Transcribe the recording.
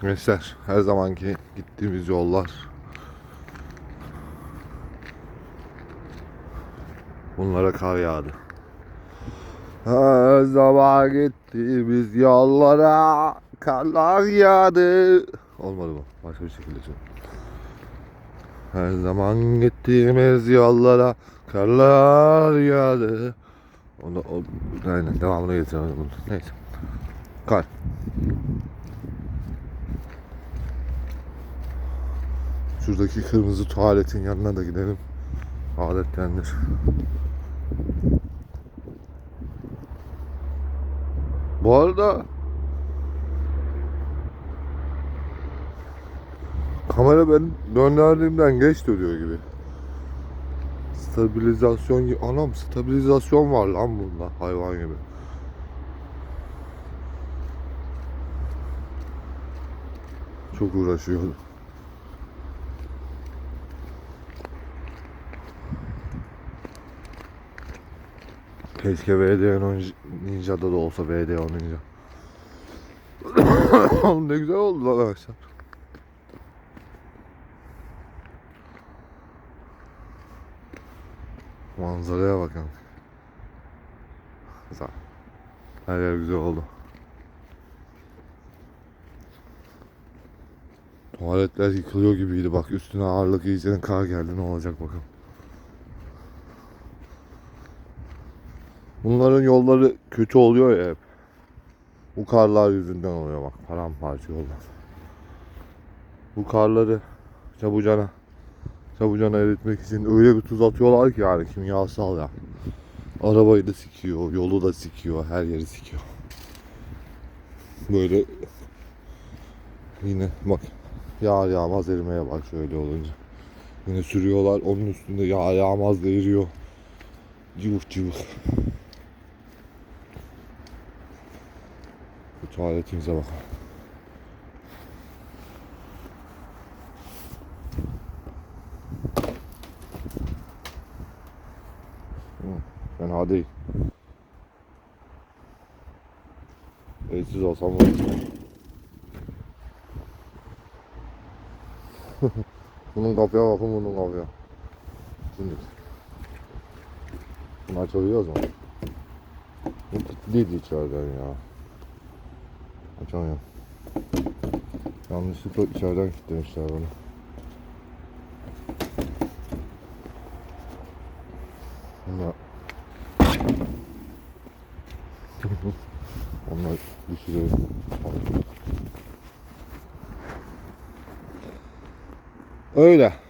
Gençler her zamanki gittiğimiz yollar. Bunlara kar yağdı. Her zaman gittiğimiz yollara karlar yağdı. Olmadı mı? Başka bir şekilde söyle. Her zaman gittiğimiz yollara karlar yağdı. Onu, o, aynen devamını getiremedim. Neyse. Kar. Şuradaki kırmızı tuvaletin yanına da gidelim. Adettendir. Bu arada kamera ben gönderdiğimden geç dönüyor gibi. Stabilizasyon anam stabilizasyon var lan bunda hayvan gibi. Çok uğraşıyordu. Keşke VD Ninja'da da olsa VD Ninja. Oğlum ne güzel oldu lan arkadaşlar. Manzaraya bakın. Güzel. Her yer güzel oldu. Tuvaletler yıkılıyor gibiydi bak üstüne ağırlık iyice kar geldi ne olacak bakalım. Bunların yolları kötü oluyor ya hep. Bu karlar yüzünden oluyor bak paramparça yollar. Bu karları çabucana çabucana eritmek için öyle bir tuz atıyorlar ki yani kimyasal ya. Arabayı da sikiyor, yolu da sikiyor, her yeri sikiyor. Böyle yine bak yağ yağmaz erimeye bak şöyle olunca. Yine sürüyorlar onun üstünde yağ yağmaz da eriyor. Cıvık cıvık. Tuvaletimize bak. Fena değil. Eğitsiz olsam var. bunun kapıya bakın bunun kapıya. Şimdi. Bunu açabiliyoruz mu? Bu kilitliydi ya. Açamıyorum. Yanlışlıkla içeriden kilitlemişler bunu. Bunlar... Onlar düşürüyorum. Öyle.